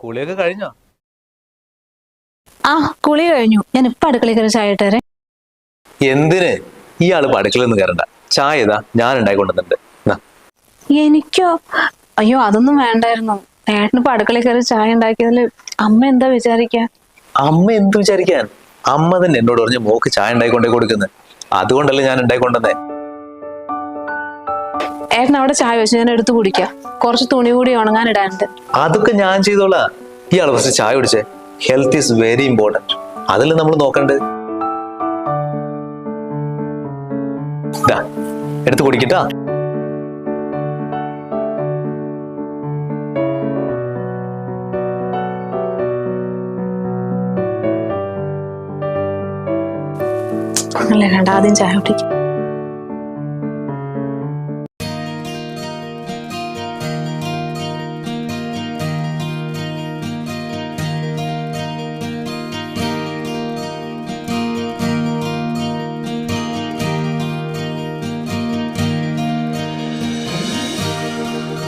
കുളിയൊക്കെ കഴിഞ്ഞോ? ആ കുളി കഴിഞ്ഞു. ഞാൻ ഇപ്പൊ അടുക്കളയിൽ കയറി ചായ ഇട്ടേരെ. എന്തിന്? ഇയാൾ അടുക്കളയിൽ നിന്ന് കയറണ്ട ചായ ഇതാ ഞാൻ എന്നാ. എനിക്കോ? അയ്യോ അതൊന്നും വേണ്ടായിരുന്നു. ഏട്ടനിപ്പോ അടുക്കളയിൽ കയറി ചായ ഉണ്ടാക്കിയതിൽ അമ്മ എന്താ വിചാരിക്കാ? അമ്മ എന്ത് വിചാരിക്കാൻ? അമ്മ തന്നെ എന്നോട് പറഞ്ഞ് മോക്ക് ചായ ഉണ്ടായിക്കൊണ്ടേ കൊടുക്കുന്നത് അതുകൊണ്ടല്ലേ ഞാൻ ഉണ്ടായിക്കൊണ്ടെന്നേ ഏട്ടൻ അവിടെ ചായ വെച്ച് ഞാൻ എടുത്തു കുടിക്കാം. കുറച്ച് തുണി കൂടി ഉണങ്ങാൻ ഇടാനുണ്ട്. അതൊക്കെ ഞാൻ ചെയ്തോളാ. ഇയാൾ കുറച്ച് ചായ കുടിച്ചേ. ഹെൽത്ത് ഈസ് വെരി ഇമ്പോർട്ടന്റ് അതല്ലേ നമ്മൾ നോക്കണ്ടത്? ദാ, എടുത്ത് കുടിക്കട്ടാ. അല്ല വേണ്ട ആദ്യം ചായ കുടിക്കാം.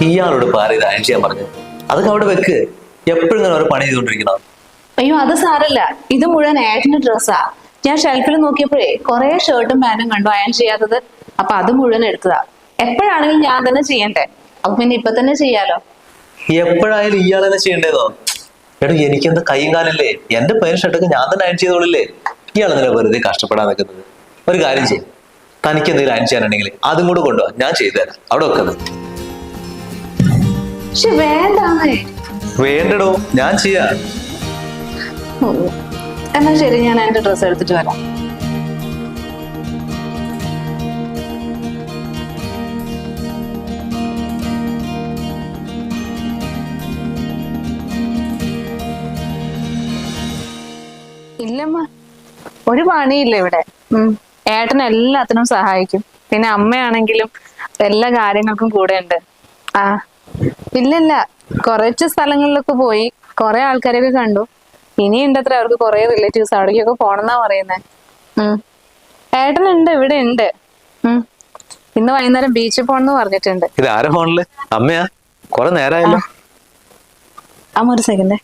ഇയാളോട് പാറി ഇത് ചെയ്യാൻ പറഞ്ഞു. അതൊക്കെ അവിടെ വെക്ക്. എപ്പോഴും ഇങ്ങനെ ഓരോ പണി ചെയ്തുകൊണ്ടിരിക്കണം. അയ്യോ അത് സാരല്ല. ഇത് മുഴുവൻ ഏട്ടന്റെ ഡ്രസ്സാ ഞാൻ ഷെൽഫിൽ നോക്കിയപ്പോഴേ കുറെ ഷർട്ടും പാന്റും കണ്ടു അയൺ ചെയ്യാത്തത്. അപ്പൊ അത് മുഴുവൻ എടുത്തതാ. എപ്പോഴാണെങ്കിലും ഞാൻ തന്നെ ചെയ്യണ്ടേ? അപ്പൊ പിന്നെ ഇപ്പൊ തന്നെ ചെയ്യാലോ? എപ്പോഴായാലും ഇയാൾ തന്നെ ചെയ്യണ്ടേതോ എടോ എനിക്കെന്താ കൈയും കാലല്ലേ? എന്റെ പേര് ഷർട്ടൊക്കെ ഞാൻ തന്നെ അയൺ ചെയ്തോളില്ലേ? ഇയാൾ എന്തിനാ വെറുതെ കഷ്ടപ്പെടാൻ നിൽക്കുന്നത്? ഒരു കാര്യം ചെയ്യും. തനിക്ക് എന്തെങ്കിലും അയൺ ചെയ്യാനുണ്ടെങ്കിൽ അതും കൂടെ കൊണ്ടുപോകാം ഞാൻ ചെയ്തു തരാം. അവിടെ വെക്കുന്നത് പക്ഷെ വേണ്ടാന്നേ വേണ്ടടോ ഞാൻ ചെയ്യാ. എന്നാ ശരി ഞാൻ എന്റെ ഡ്രസ്സ് എടുത്തിട്ട് വരാം. ഇല്ലമ്മ ഒരു പണിയില്ല ഇവിടെ. ഉം. ഏട്ടൻ എല്ലാത്തിനും സഹായിക്കും. പിന്നെ അമ്മയാണെങ്കിലും എല്ലാ കാര്യങ്ങൾക്കും കൂടെ ഉണ്ട് ആ. ഇല്ലില്ല. കുറച്ച് സ്ഥലങ്ങളിലൊക്കെ പോയി. കുറെ ആൾക്കാരെയൊക്കെ കണ്ടു. ഇനിയുണ്ട് അത്ര അവർക്ക് കുറെ റിലേറ്റീവ്സ് അവിടേക്കൊക്കെ പോണെന്നാ പറയുന്നേ. ഉം. ഏട്ടനുണ്ട് ഇവിടെ ഉണ്ട് ഉം. ഇന്ന് വൈകുന്നേരം ബീച്ചിൽ പോണെന്ന് പറഞ്ഞിട്ടുണ്ട്. ഇത് ആരാ ഫോണിൽ? അമ്മയാ? കുറെ നേരമായല്ലോ അമ്മ ഒരു സെക്കൻഡ്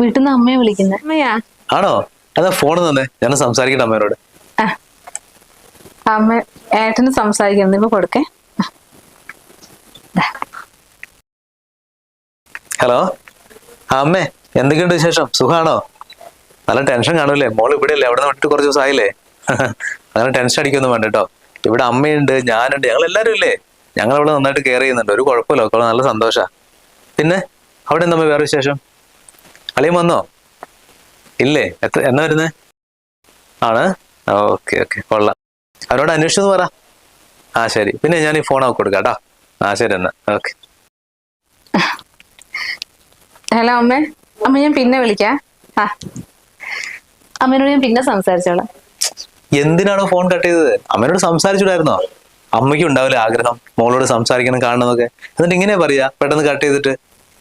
വീട്ടിൽ നിന്ന് അമ്മയെ വിളിക്കുന്നത് അമ്മയാ? ആണോ? അതാ ഫോൺ തന്നെ. ഞാൻ സംസാരിക്കട്ടെ അമ്മയോട് ആ. അമ്മ ഏട്ടന് സംസാരിക്കുന്നു ഇപ്പൊ കൊടുക്കേ. ഹലോ ആ അമ്മേ എന്തൊക്കെയുണ്ട് വിശേഷം? സുഖാണോ? നല്ല ടെൻഷൻ കാണൂലേ മോൾ ഇവിടെ അല്ലേ അവിടെ നിന്ന് കുറച്ച് ദിവസമായില്ലേ? അങ്ങനെ ടെൻഷൻ അടിക്കൊന്നും വേണ്ട കേട്ടോ ഇവിടെ അമ്മയുണ്ട് ഞാനുണ്ട് ഞങ്ങൾ എല്ലാവരും ഇല്ലേ? ഞങ്ങൾ ഇവിടെ നന്നായിട്ട് കെയർ ചെയ്യുന്നുണ്ട്. ഒരു കുഴപ്പമില്ല ഒക്കെ നല്ല സന്തോഷാ. പിന്നെ അവിടെ എന്താ വേറെ വിശേഷം? അളിയൻ വന്നോ? ഇല്ലേ? എത്ര എന്നാ വരുന്നേ? ആണ്? ഓക്കെ ഓക്കെ കൊള്ളാം. അവരോട് അന്വേഷിച്ചെന്ന് പറ. ആ ശരി. പിന്നെ ഞാൻ ഈ ഫോൺ ആക്കി കൊടുക്കാം കേട്ടോ. ആ ശരി എന്നാ. ഓക്കെ. ഹലോ അമ്മ. അമ്മ ഞാൻ പിന്നെ വിളിക്കാം. ആ. അമ്മേനോട് ഞാൻ പിന്നെ സംസാരിച്ചോളാം. എന്തിനാണോ ഫോൺ കട്ട് ചെയ്തത്? അമ്മയോട് സംസാരിച്ചിടായിരുന്നോ അമ്മയ്ക്ക് ഉണ്ടാവില്ല ആഗ്രഹം? മോളോട് സംസാരിക്കണം കാണണമൊക്കെ. എന്നിട്ട് ഇങ്ങനെ പറയാ? പെട്ടെന്ന് കട്ട് ചെയ്തിട്ട്?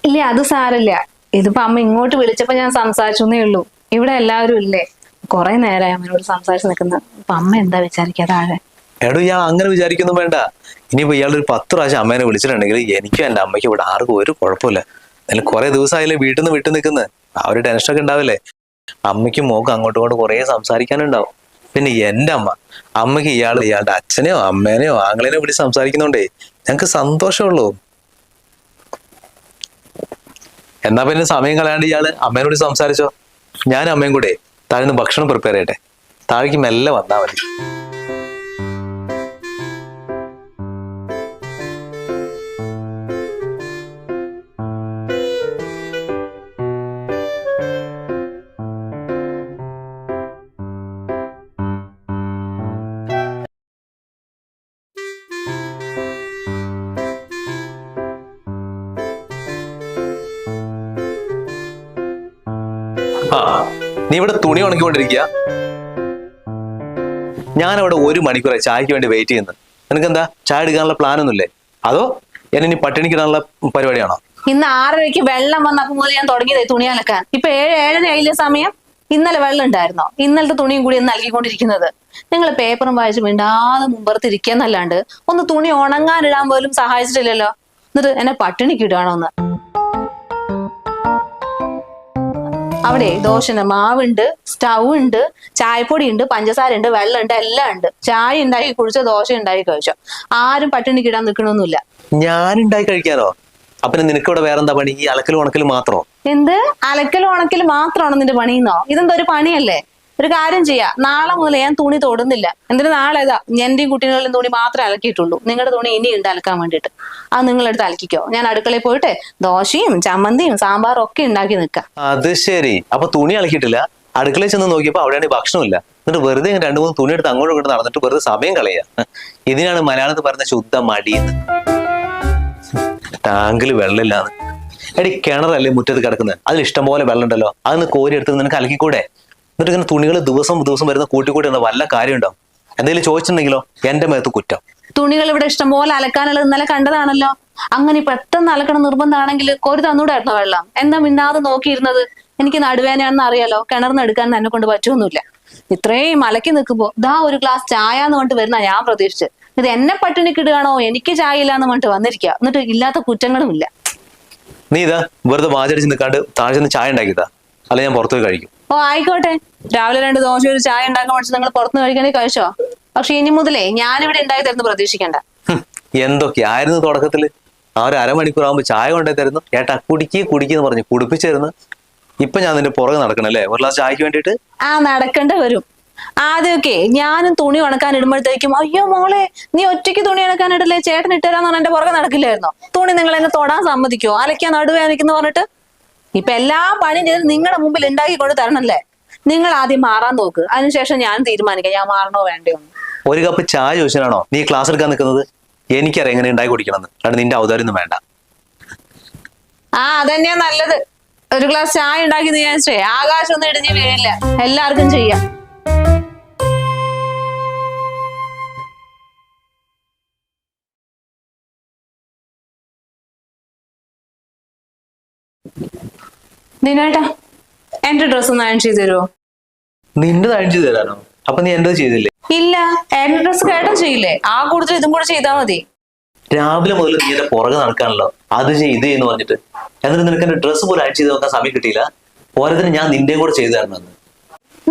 ഇല്ല അത് സാരല്ല ഇതിപ്പോ അമ്മ ഇങ്ങോട്ട് വിളിച്ചപ്പോ ഞാൻ സംസാരിച്ചെന്നേ ഉള്ളൂ. ഇവിടെ എല്ലാവരും ഇല്ലേ? കൊറേ നേരമായി അമ്മയോട് സംസാരിച്ച് നിൽക്കുന്നത് അപ്പൊ അമ്മ എന്താ വിചാരിക്കാതെ എടോ ഞാൻ അങ്ങനെ വിചാരിക്കുന്നു വേണ്ട. ഇനിയിപ്പോ ഇയാളൊരു ഒരു പത്ത് പ്രാവശ്യം അമ്മേനെ വിളിച്ചിട്ടുണ്ടെങ്കിൽ എനിക്കും എന്റെ അമ്മയ്ക്കും ഇവിടെ ആർക്കും ഒരു കുഴപ്പമില്ല. എന്നാലും കുറെ ദിവസമായില്ലേ വീട്ടിൽ നിന്ന് വിട്ടു നിൽക്കുന്നത് ആ ഒരു ടെൻഷനൊക്കെ ഉണ്ടാവില്ലേ? അമ്മയ്ക്കും മോക്കും അങ്ങോട്ടും ഇങ്ങോട്ടും കുറേ സംസാരിക്കാനുണ്ടാവും. പിന്നെ എന്റെ അമ്മ അമ്മയ്ക്ക് ഇയാൾ ഇയാളുടെ അച്ഛനെയോ അമ്മേനെയോ ആങ്ങളെയോ വിളിച്ച് സംസാരിക്കുന്നുണ്ടേ ഞങ്ങൾക്ക് സന്തോഷമുള്ളൂ എന്നാ പിന്നെ സമയം കളയാണ്ട് ഇയാൾ അമ്മേനോട് സംസാരിച്ചോ? ഞാൻ അമ്മയും കൂടെ താഴ്ന്ന് ഭക്ഷണം പ്രിപ്പയർ ചെയ്യട്ടെ. താഴേക്ക് മെല്ലെ വന്നാ മതി. ആ നീ ഇവിടെ തുണി ഉണക്കിക്കൊണ്ടിരിക്കുക ഞാൻ അവിടെ ഒരു മണിക്കൂറായി ചായക്ക് വേണ്ടി വെയിറ്റ് ചെയ്യുന്നത് നിനക്കെന്താ? ചായ എടുക്കാനുള്ള പ്ലാൻ ഒന്നുമില്ലേ? അതോ ഞാൻ ഇനി പട്ടിണിക്കിടാനുള്ള പരിപാടിയാണോ? ഇന്ന് ആറരയ്ക്ക് വെള്ളം വന്നപ്പോ മുതൽ ഞാൻ തുടങ്ങിയതേ തുണി അലക്കാൻ. ഇപ്പൊ ഏഴ് ഏഴര ആയില്ലേ സമയം? ഇന്നലെ വെള്ളം ഉണ്ടായിരുന്നോ? ഇന്നലത്തെ തുണിയും കൂടി നൽകിക്കൊണ്ടിരിക്കുന്നത് നിങ്ങൾ പേപ്പറും വായിച്ച് മിണ്ടാതെ മുമ്പർത്തിരിക്കാന്നല്ലാണ്ട് ഒന്ന് തുണി ഉണങ്ങാനിടാൻ പോലും സഹായിച്ചിട്ടില്ലല്ലോ. എന്നിട്ട് എന്നെ പട്ടിണിക്ക് ഇടുകയാണോ അവിടെ ദോശന് മാവുണ്ട് സ്റ്റൗ ഉണ്ട് ചായപ്പൊടി ഉണ്ട് പഞ്ചസാര ഉണ്ട് വെള്ളം ഉണ്ട് എല്ലാം ഉണ്ട് ചായ ഉണ്ടാക്കി കുടിച്ചോ ദോശ ഉണ്ടാക്കി കഴിച്ചോ? ആരും പട്ടിണി കിടാൻ നിൽക്കണമൊന്നുമില്ല ഞാൻ ഉണ്ടായി കഴിക്കാനോ? അപ്പൊ നിനക്ക് ഇവിടെ വേറെന്താ പണി? ഈ അലക്കൽ ഉണക്കലും മാത്രോ? എന്ത്? അലക്കൽ ഉണക്കലും മാത്രമാണോ നിന്റെ പണിയെന്നോ ഇതെന്താ ഒരു പണിയല്ലേ? ഒരു കാര്യം ചെയ്യാ. നാളെ മുതൽ ഞാൻ തുണി തൊടുന്നില്ല. എന്തിനാ നാളെ ഇതാ എന്റെയും കുട്ടികളുടെയും തുണി മാത്രമേ അലക്കിയിട്ടുള്ളൂ. നിങ്ങളുടെ തുണി ഇനി ഉണ്ട് അലക്കാൻ വേണ്ടിയിട്ട് അത് നിങ്ങളെടുത്ത് അലക്കിക്കോ. ഞാൻ അടുക്കളയിൽ പോയിട്ട് ദോശയും ചമ്മന്തിയും സാമ്പാറും ഒക്കെ ഉണ്ടാക്കി നിൽക്കാം അത് ശരി. അപ്പൊ തുണി അലക്കിയിട്ടില്ല. അടുക്കളയിൽ ചെന്ന് നോക്കിയപ്പോ അവിടെയാണ് ഭക്ഷണമില്ല എന്നിട്ട് വെറുതെ രണ്ട് മൂന്ന് തുണി എടുത്ത് അങ്ങോട്ടും ഇങ്ങോട്ട് നടന്നിട്ട് വെറുതെ സമയം കളയുക ഇതിനാണ് മലയാളത്തിൽ പറയുന്ന ശുദ്ധ മടിയെന്ന്. ടാങ്കിൽ വെള്ളമില്ലാന്ന്. എടി കിണറല്ലേ മുറ്റത്ത് കിടക്കുന്നത് അതിൽ ഇഷ്ടംപോലെ വെള്ളം ഉണ്ടല്ലോ അതൊന്ന് കോരി എടുത്ത് നിനക്ക് അലക്കിക്കൂടെ? എന്നിട്ട് ഇങ്ങനെ തുണികൾ ദിവസം ദിവസം വരുന്ന കൂട്ടിക്കൂട്ടി എന്ന വല്ല കാര്യം ഉണ്ടാവും എന്തെങ്കിലും ചോദിച്ചിട്ടുണ്ടെങ്കിലോ? എന്റെ മേത്ത് കുറ്റം. തുണികൾ ഇവിടെ ഇഷ്ടംപോലെ അലക്കാനുള്ളത് ഇന്നലെ കണ്ടതാണല്ലോ. അങ്ങനെ പെട്ടെന്ന് അലക്കണ നിർബന്ധമാണെങ്കിൽ കോരി തന്നൂടായിരുന്നോ വെള്ളം? എന്താ മിന്നാതെ നോക്കിയിരുന്നത്? എനിക്ക് നടുവേനയാണെന്ന് അറിയാലോ. കിണർന്ന് എടുക്കാൻ എന്നെ കൊണ്ട് പറ്റുമൊന്നുമില്ല ഇത്രയും അലക്കി നിൽക്കുമ്പോ ദാ ഒരു ഗ്ലാസ് ചായ എന്ന് പറഞ്ഞിട്ട് വരുന്ന ഞാൻ പ്രതീക്ഷിച്ച് ഇത് എന്നെ പട്ടിണിക്കിടുകയാണോ? എനിക്ക് ചായ ഇല്ലാന്ന് പറഞ്ഞിട്ട് വന്നിരിക്കുക എന്നിട്ട് ഇല്ലാത്ത കുറ്റങ്ങളുമില്ല. നീ ഇതാ വെറുതെ വാചടിച്ച് നിൽക്കാണ്ട് താഴെ ചെന്ന് ചായ ഉണ്ടാക്കിയതാ. അല്ലെ ഞാൻ പുറത്തു പോയി കഴിക്കും. ഓ ആയിക്കോട്ടെ. രാവിലെ രണ്ട് ദോശ ഒരു ചായ ഉണ്ടാക്കാൻ പഠിച്ച് നിങ്ങൾ പുറത്തുനിന്ന് കഴിക്കണേ കഴിച്ചോ? പക്ഷെ ഇനി മുതലേ ഞാനിവിടെ ഉണ്ടായി തരുന്നു പ്രതീക്ഷിക്കണ്ട. എന്തൊക്കെ എന്തൊക്കെയായിരുന്നു തുടക്കത്തിൽ? ആ ഒരു അരമണിക്കൂർ ആകുമ്പോൾ ചായ കൊണ്ടേ തരുന്നു. ഏട്ടാ കുടിക്ക് കുടിക്കെന്ന് പറഞ്ഞു കുടിപ്പിച്ചിരുന്നു ഇപ്പൊ ഞാൻ നിന്റെ പുറകെ നടക്കണല്ലേ ഒരു ഗ്ലാസ് ചായക്ക് വേണ്ടിട്ട് ആ നടക്കണ്ട വരും. ആദ്യമൊക്കെ ഞാനും തുണി ഉണക്കാൻ ഇടുമ്പോഴത്തേക്കും അയ്യോ മോളെ നീ ഒറ്റയ്ക്ക് തുണി ഉണക്കാൻ ഇടല്ലേ ചേട്ടൻ ഇട്ടുതരാന്ന് പറഞ്ഞ എന്റെ പുറകെ നടക്കില്ലായിരുന്നോ? തുണി നിങ്ങൾ എന്നെ തൊടാൻ സമ്മതിക്കോ അലക്കാൻ നടുവേനിക്കുന്നു പറഞ്ഞിട്ട് ഇപ്പൊ എല്ലാ പണിയും ചെയ്ത് നിങ്ങളുടെ മുമ്പിൽ ഉണ്ടാക്കി കൊണ്ട് തരണല്ലേ? നിങ്ങൾ ആദ്യം മാറാൻ നോക്ക്. അതിനുശേഷം ഞാൻ തീരുമാനിക്കാം. ഞാൻ മാറണോ വേണ്ടയോ? ഒരു കപ്പ് ചായ ചോദിച്ചാണോ നീ ക്ലാസ് എടുക്കാൻ നിൽക്കുന്നത്? എനിക്കറിയാം എങ്ങനെ ഉണ്ടാക്കി കുടിക്കണമെന്ന്. കാരണം നിന്റെ അവതാരൊന്നും വേണ്ട. ആ അതന്നെയാ നല്ലത്. ഒരു ഗ്ലാസ് ചായ ഉണ്ടാക്കി ആകാശം ഒന്നും ഇടിഞ്ഞ് വീഴില്ല എല്ലാവർക്കും ചെയ്യാം. ദിനേട്ടാ എന്റെ ഡ്രസ്സ് ഒന്ന് അയൺ ചെയ്ത് തരുമോ നിന്റെ അയൺ ചെയ്ത് തരാനോ? അപ്പൊ നീ എന്റെ ചെയ്തില്ലേ? ഇല്ല എന്റെ ഡ്രസ്സ് കേട്ടോ ചെയ്യില്ലേ? ആ കൂടുതൽ ഇതും കൂടെ ചെയ്താൽ മതി. രാവിലെ മുതൽ നീ എന്റെ പുറകെ നടക്കാണല്ലോ. അത് ചെയ്ത് ഇത് എന്ന് പറഞ്ഞിട്ട്. എന്നിട്ട് നിനക്ക് എന്റെ ഡ്രസ്സ് പോലും അയൺ ചെയ്ത് നോക്കാൻ സമയം കിട്ടിയില്ല. പോരത്തിന് ഞാൻ നിന്റെ കൂടെ ചെയ്തു തരണമെന്ന്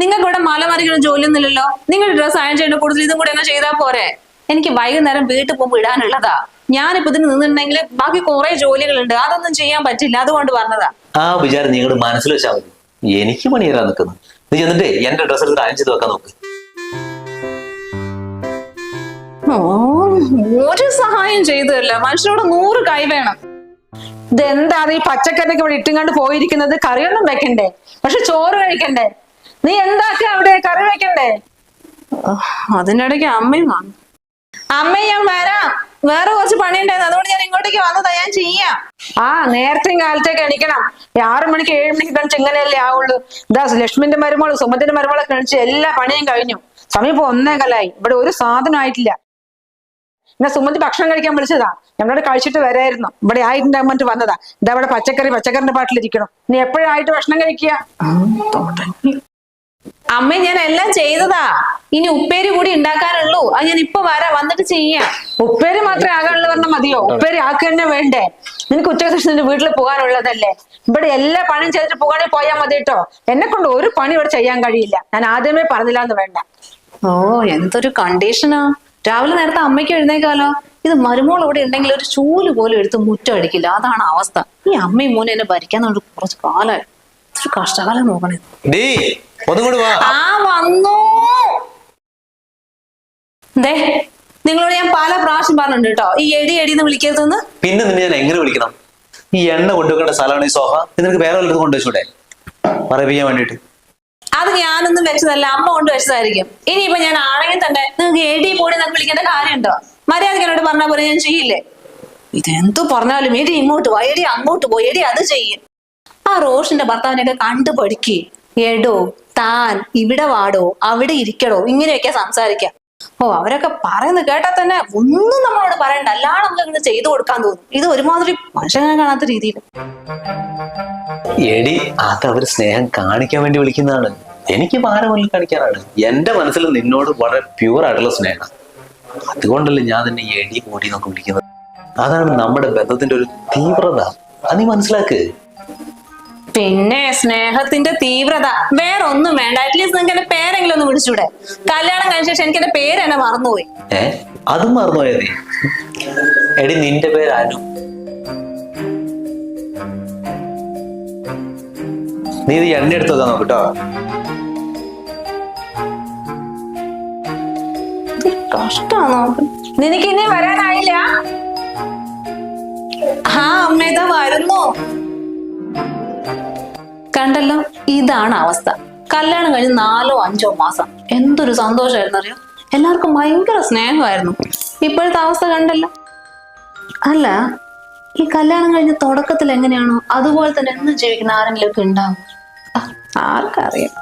നിങ്ങൾക്ക് ഇവിടെ മല മറിക്കുന്ന ജോലിയൊന്നുമില്ലല്ലോ. നിങ്ങളുടെ ഡ്രസ്സ് അയൺ ചെയ്യേണ്ട കൂടുതൽ ഇതും കൂടെ എന്നാ ചെയ്താൽ പോരെ. എനിക്ക് വൈകുന്നേരം വീട്ടിൽ പോകുമ്പോൾ ഇടാനുള്ളതാ. ഞാനിപ്പോ ഇതിന് നിന്നിട്ടുണ്ടെങ്കിൽ ബാക്കി കുറെ ജോലികളുണ്ട്. അതൊന്നും ചെയ്യാൻ പറ്റില്ല. അതുകൊണ്ട് പറഞ്ഞതാ. ആ വിചാരം നിങ്ങൾ മനസ്സിൽ വെച്ചാൽ മതി. എനിക്ക് പണി തരാൻ നിൽക്കുന്നു. നീ ചെന്നിട്ടേ എന്റെ ഡ്രസ്സ് എടുത്ത് അയൺ ചെയ്ത് വെക്കാൻ നോക്ക്. ഒരു സഹായം ചെയ്തല്ല മനുഷ്യനോട് നൂറ് കൈ വേണം. ഇതെന്താ ഈ പച്ചക്കറിയൊക്കെ ഇവിടെ ഇട്ടുകൊണ്ട് പോയിരിക്കുന്നത്? കറിയൊന്നും വെക്കണ്ടേ? പക്ഷെ ചോറ് കഴിക്കണ്ടേ? നീ എന്താക്ക അവിടെ കറി വെക്കണ്ടേ? അതിനിടയ്ക്ക് അമ്മയും വന്നു. അമ്മ ഞാൻ വരാം. വേറെ കുറച്ച് പണിയുണ്ടായിരുന്നു. അതുകൊണ്ട് ഞാൻ ഇങ്ങോട്ടേക്ക് വന്നു ഞാൻ ചെയ്യാം. ആ നേരത്തെയും കാലത്തേക്ക് എണീക്കണം. ആറു മണിക്ക് ഏഴ് മണിക്ക് കഴിച്ച് ഇങ്ങനെയല്ലേ ആവുള്ളൂ. ഇതാ ലക്ഷ്മിന്റെ മരുമോളും സുമത്തിന്റെ മരുമോളെ കഴിച്ച് എല്ലാ പണിയും കഴിഞ്ഞു. സമയം ഇപ്പൊ ഒന്നേ കലായി. ഇവിടെ ഒരു സാധനം ആയിട്ടില്ല. എന്നാ സുമന്തി ഭക്ഷണം കഴിക്കാൻ വിളിച്ചതാ. ഞങ്ങളോട് കഴിച്ചിട്ട് വരായിരുന്നു. ഇവിടെ ആയിട്ടുണ്ടാകുമ്പോൾ വന്നതാ. ഇതാ ഇവിടെ പച്ചക്കറി പച്ചക്കറിന്റെ പാട്ടിലിരിക്കണം നീ എപ്പോഴായിട്ട് ഭക്ഷണം കഴിക്കുക? അമ്മ ഞാൻ എല്ലാം ചെയ്തതാ. ഇനി ഉപ്പേരി കൂടി ഉണ്ടാക്കാനുള്ളൂ. അത് ഞാൻ ഇപ്പൊ വരാം വന്നിട്ട് ചെയ്യാം. ഉപ്പേരി മാത്രമേ ആകാനുള്ളൂ പറഞ്ഞാൽ മതിയോ? ഉപ്പേരി ആക്കുക തന്നെ വേണ്ടേ? നിനക്ക് ഉച്ചയ്ക്ക് വീട്ടിൽ പോകാനുള്ളതല്ലേ? ഇവിടെ എല്ലാ പണിയും ചെയ്തിട്ട് പോകാണെങ്കിൽ പോയാൽ മതി കേട്ടോ. എന്നെ കൊണ്ട് ഒരു പണി ഇവിടെ ചെയ്യാൻ കഴിയില്ല. ഞാൻ ആദ്യമേ പറഞ്ഞില്ല എന്ന് വേണ്ട. ഓ എന്തൊരു കണ്ടീഷനാ രാവിലെ നേരത്തെ അമ്മയ്ക്ക് എഴുന്നേക്കാലോ. ഇത് മരുമോൾ ഇവിടെ ഉണ്ടെങ്കിൽ ഒരു ചൂൽ പോലും എടുത്ത് മുറ്റം അടിക്കില്ല. അതാണ് അവസ്ഥ. ഈ അമ്മയും മോനെ എന്നെ ഭരിക്കാൻ കുറച്ച് കാലമായി ഒരു കഷ്ടകാലം നോക്കണേ. ഡീ ഒന്നും കൂടി വാ. ആ വന്നു. ദേ നിങ്ങളോട് ഞാൻ പല പ്രാവശ്യം പറഞ്ഞിട്ടുണ്ട് കേട്ടോ. ഈ എടി എടി എന്ന് വിളിക്കരുതെന്ന്. പിന്നെ നിന്നെ ഞാൻ എങ്ങനെ വിളിക്കണം? ഈ എണ്ണ കൊണ്ടുവെക്കേണ്ട സ്ഥലമാണ് ഈ സോഫ. നിനക്ക് വേറെ വല്ലതും കൊണ്ടുവച്ചൂടെ പറയിപ്പിക്കാൻ വേണ്ടിട്ട് അത് ഞാനൊന്നും വെച്ചതല്ല അമ്മ കൊണ്ട് വെച്ചതായിരിക്കും. ഇനിയിപ്പൊ ഞാൻ ആണെങ്കിൽ തന്നെ നിങ്ങൾക്ക് എടി പോടി എന്നൊക്കെ വിളിക്കേണ്ട കാര്യമുണ്ടോ? മര്യാദയ്ക്ക് എന്നോട് പറഞ്ഞ പോലെ ഞാൻ ചെയ്യില്ലേ? ഇതെന്തു പറഞ്ഞാലും എടി ഇങ്ങോട്ട് പോയി എടി അങ്ങോട്ട് പോയി എടി അത് ചെയ്യും. ആ റോഷിന്റെ ഭർത്താവിനെയൊക്കെ കണ്ടു പഠിക്ക്. എടോ താൻ ഇവിടെ വാടോ അവിടെ ഇരിക്കടോ ഇങ്ങനെയൊക്കെ സംസാരിക്കാം. ഓ അവരൊക്കെ പറയുന്നത് കേട്ടാൽ തന്നെ ഒന്നും നമ്മളോട് പറയണ്ട. അല്ലാതെ നമുക്ക് ഇങ്ങനെ ചെയ്തു കൊടുക്കാൻ തോന്നും. ഇത് ഒരുമാതിരി മനുഷ്യനെ കാണാത്ത രീതിയിൽ. എടി അത് അവർ സ്നേഹം കാണിക്കാൻ വേണ്ടി വിളിക്കുന്നതാണ്. എനിക്ക് ഭാരമല്ല കാണിക്കാനാണ്. എന്റെ മനസ്സിൽ നിന്നോട് വളരെ പ്യൂർ ആയിട്ടുള്ള സ്നേഹം. അതുകൊണ്ടല്ലേ ഞാൻ നിന്നെ എടി കൂടി എന്നൊക്കെ വിളിക്കുന്നത്. അതാണ് നമ്മുടെ ബന്ധത്തിന്റെ ഒരു തീവ്രത. അത് നീ മനസ്സിലാക്ക്. പിന്നെ സ്നേഹത്തിന്റെ തീവ്രത. വേറെ ഒന്നും വേണ്ട അറ്റ്ലീസ്റ്റ് നിങ്ങൾക്ക് എന്റെ പേരെങ്കിലും ഒന്ന് വിളിച്ചൂടെ. കല്യാണം കഴിഞ്ഞ ശേഷം എനിക്ക് എന്റെ പേര് എന്നെ മറന്നുപോയി. ഏ? അതും മറന്നുപോയത് എടി നിന്റെ പേര് അനു. നീ ഇത് എണ്ണ എടുത്തു തന്നോ കേട്ടോ? കഷ്ടാണോ? നിനക്ക് ഇനി വരാനായില്ല? ആ അമ്മ ഇതാ വരുന്നു. കണ്ടല്ലോ? ഇതാണ് അവസ്ഥ. കല്യാണം കഴിഞ്ഞ് നാലോ അഞ്ചോ മാസം. എന്തൊരു സന്തോഷമായിരുന്നു അറിയോ എല്ലാവർക്കും ഭയങ്കര സ്നേഹമായിരുന്നു. ഇപ്പോഴത്തെ അവസ്ഥ കണ്ടല്ലോ? അല്ല ഈ കല്യാണം കഴിഞ്ഞ തുടക്കത്തിൽ എങ്ങനെയാണോ അതുപോലെ തന്നെ എന്ന് ജീവിക്കുന്ന ആരെങ്കിലും ഒക്കെ ഉണ്ടാവും ആർക്കറിയാം.